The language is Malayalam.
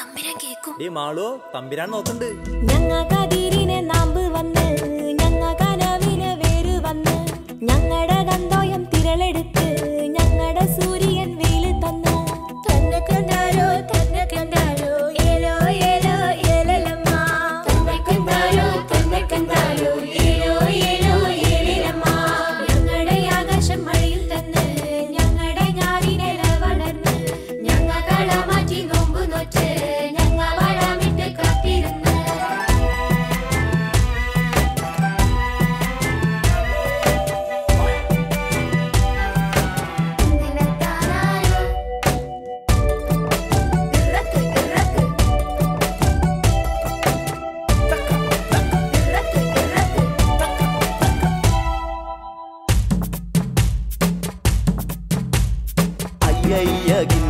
തമ്പിരാൻ കേക്കും ഈ മാളു തമ്പിരാൻ നോക്കണ്ട് ഞങ്ങൾക്കതിരിനെ നാമ്പ് വന്ന് جاية جدا